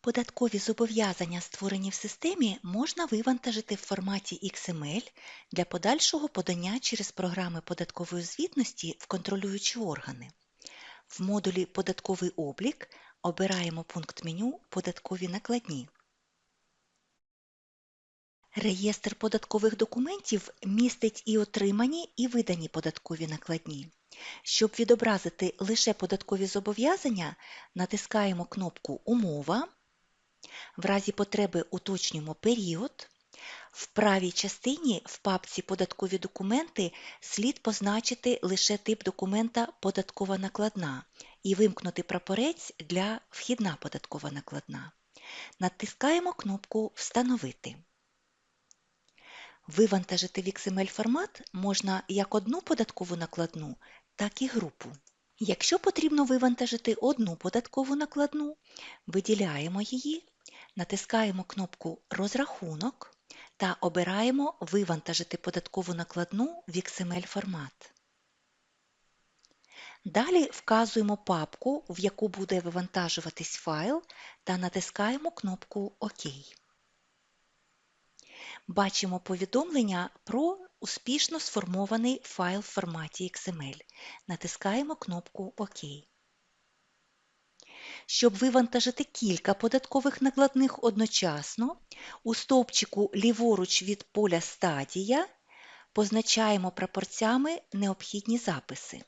Податкові зобов'язання, створені в системі, можна вивантажити в форматі XML для подальшого подання через програми податкової звітності в контролюючі органи. В модулі Податковий облік обираємо пункт меню Податкові накладні. Реєстр податкових документів містить і отримані, і видані податкові накладні. Щоб відобразити лише податкові зобов'язання, натискаємо кнопку Умова. В разі потреби уточнюємо період. В правій частині в папці Податкові документи слід позначити лише тип документа Податкова накладна і вимкнути прапорець для Вхідна податкова накладна. Натискаємо кнопку Встановити. Вивантажити в XML формат можна як одну податкову накладну, так і групу. Якщо потрібно вивантажити одну податкову накладну, виділяємо її, натискаємо кнопку Розрахунок та обираємо Вивантажити податкову накладну в XML формат. Далі вказуємо папку, в яку буде вивантажуватись файл, та натискаємо кнопку ОК. Бачимо повідомлення про успішно сформований файл в форматі XML. Натискаємо кнопку ОК. Щоб вивантажити кілька податкових накладних одночасно, у стовпчику ліворуч від поля Стадія позначаємо прапорцями необхідні записи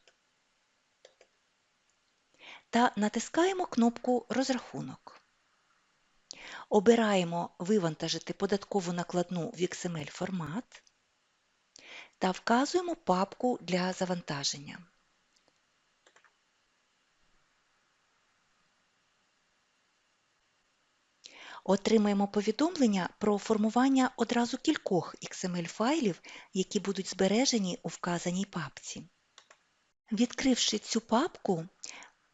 та натискаємо кнопку Розрахунок. Обираємо Вивантажити податкову накладну в XML формат та вказуємо папку для завантаження. Отримаємо повідомлення про формування одразу кількох XML-файлів, які будуть збережені у вказаній папці. Відкривши цю папку,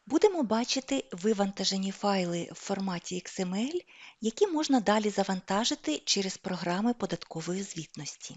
будемо бачити вивантажені файли в форматі XML, які можна далі завантажити через програми податкової звітності.